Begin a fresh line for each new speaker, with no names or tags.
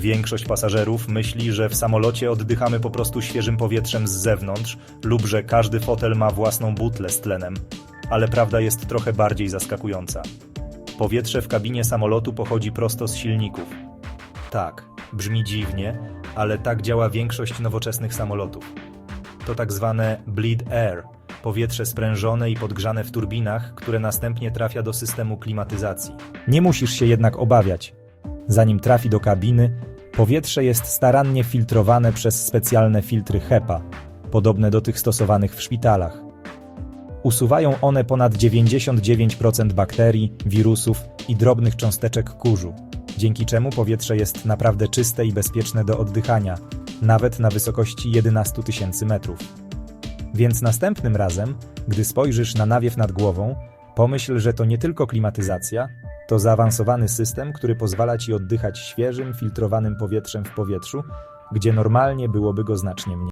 Większość pasażerów myśli, że w samolocie oddychamy po prostu świeżym powietrzem z zewnątrz lub że każdy fotel ma własną butlę z tlenem. Ale prawda jest trochę bardziej zaskakująca. Powietrze w kabinie samolotu pochodzi prosto z silników. Tak, brzmi dziwnie, ale tak działa większość nowoczesnych samolotów. To tak zwane bleed air, powietrze sprężone i podgrzane w turbinach, które następnie trafia do systemu klimatyzacji. Nie musisz się jednak obawiać. Zanim trafi do kabiny, powietrze jest starannie filtrowane przez specjalne filtry HEPA, podobne do tych stosowanych w szpitalach. Usuwają one ponad 99% bakterii, wirusów i drobnych cząsteczek kurzu, dzięki czemu powietrze jest naprawdę czyste i bezpieczne do oddychania, nawet na wysokości 11 tysięcy metrów. Więc następnym razem, gdy spojrzysz na nawiew nad głową, pomyśl, że to nie tylko klimatyzacja, to zaawansowany system, który pozwala ci oddychać świeżym, filtrowanym powietrzem w powietrzu, gdzie normalnie byłoby go znacznie mniej.